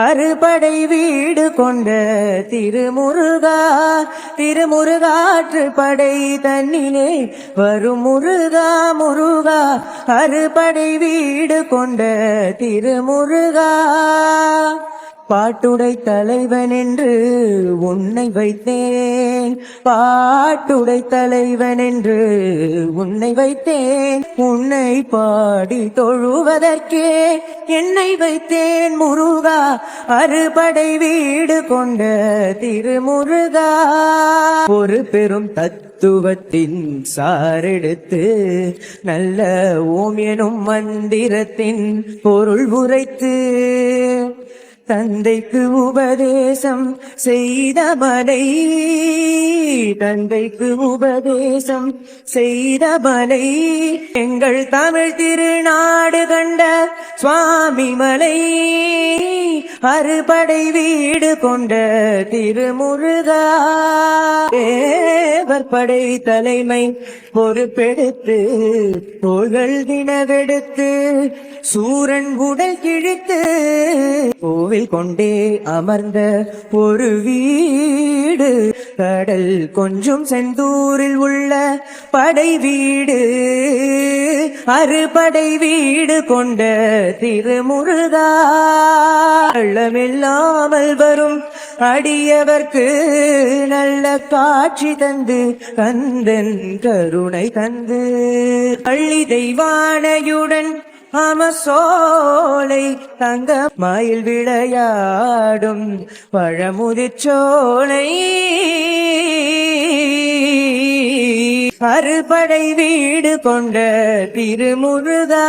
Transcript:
அறுபடை வீடு கொண்ட திருமுருகா திருமுருகாற்று படை தன்னிலே வரும் முருகா முருகா. அறுபடை வீடு கொண்ட திருமுருகா. பாட்டுடை தலைவன் என்று உன்னை வைத்தேன். பாட்டுடை தலைவன் என்று உன்னை வைத்தேன். உன்னை பாடி தொழுவதற்கே என்னை வைத்தேன். முருகா அறுபடை வீடு கொண்ட திருமுருகா. ஒரு பெரும் தத்துவத்தின் சாரெடுத்து நல்ல ஓம் எனும் மந்திரத்தின் பொருள் உரைத்து தந்தைக்கு உபதேசம் செய்தபலை தந்தைக்கு உபதேசம் செய்தபலை எங்கள் தமிழ் திருநாடு கண்ட சுவாமி மலை. அறுபடை வீடு கொண்ட திருமுருகா. தேவர் படை தலைமை பொறுப்பெடுத்து தோள்கள் தினவெடுத்து சூரன் உடல் கிழித்து கோவில் கொண்டே அமர்ந்த ஒரு வீடு. கடல் கொஞ்சம் செந்தூரில் உள்ள படை வீடு. அறுபடை வீடு கொண்ட திருமுருகா. வெள்ளமில்லாமல் வரும் அடியவர்க்கு நல்ல காட்சி தந்து கந்தன் கருணை தந்து. பள்ளி தெய்வானையுடன் அமசோலை தங்க மயில் விளையாடும் பழமுதிச்சோலை அறுபடை வீடு கொண்ட திருமுருகா.